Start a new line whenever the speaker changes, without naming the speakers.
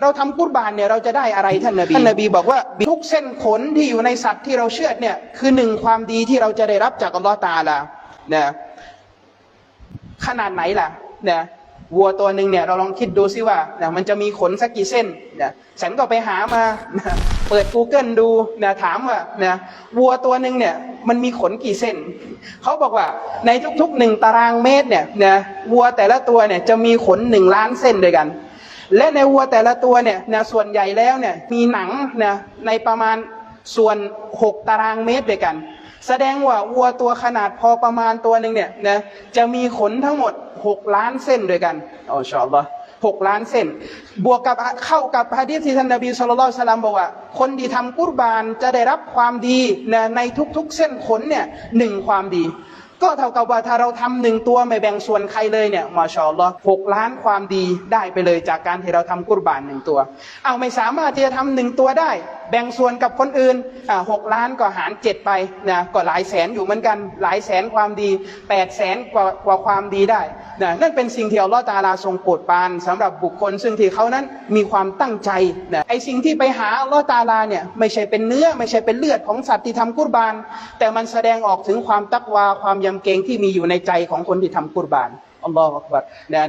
เราทำกุรบานเนี่ยเราจะได้อะไรท่านนบีท่านนบีบอกว่าทุกเส้นขนที่อยู่ในสัตว์ที่เราเชือดเนี่ยคือหนึ่งความดีที่เราจะได้รับจากอัลลอฮ์ตาอาลานะขนาดไหนล่ะนะวัวตัวหนึ่งเนี่ยเราลองคิดดูซิว่านะมันจะมีขนสักกี่เส้นนะฉันก็ไปหามานะเปิด Google ดูนะถามว่านะวัวตัวหนึ่งเนี่ยมันมีขนกี่เส้น เขาบอกว่าในทุกๆหนึ่งตารางเมตรเนี่ยนะวัวแต่ละตัวเนี่ยจะมีขนหนึ่งล้านเส้นด้วยกัน และในวัวแต่ละตัวเนี่ยนะส่วนใหญ่แล้วเนี่ยมีหนังนะในประมาณส่วน 6 ตารางเมตรด้วยกัน แสดงว่าวัวตัวขนาดพอประมาณตัวหนึ่งเนี่ยนะจะมีขนทั้งหมด 6 ล้านเส้นด้วยกันอัลชาอัลลอฮ์ หกล้านเส้น บวกกับเข้ากับฮะดีษที่ท่านนบีสุลต่านสลามบอกว่า คนที่ทำกุรบานจะได้รับความดีนะในทุกๆเส้นขนเนี่ยหนึ่งความดี ก็เท่ากับว่าถ้าเราทำหนึ่งตัวไม่แบ่งส่วนใครเลยเนี่ยมาชอลอหกล้านความดีได้ไปเลยจากการที่เราทำกุรบานหนึ่งตัว เอาไม่สามารถที่จะทำหนึ่งตัวได้ แบ่งส่วนกับคนอื่นหกล้านก็หารเจ็ดไปนะก็หลายแสนอยู่เหมือนกัน หลายแสนความดีแปดแสนกว่ากว่าความดีได้นะนั่นเป็นสิ่งที่อัลลอฮ์ตาลาทรงโปรดปานสำหรับบุคคล ซึ่งที่เขานั้นมีความตั้งใจนะไอสิ่งที่ไปหาอัลลอฮ์ตาลาเนี่ยไม่ใช่เป็นเนื้อไม่ใช่เป็นเลือดของสัตว์ที่ทำกุรบาน แต่มันแสดงออกถึงความตักวาความยำเกรงที่มีอยู่ในใจของคนที่ทำกุรบานอัลลอฮฺอักบัรนะ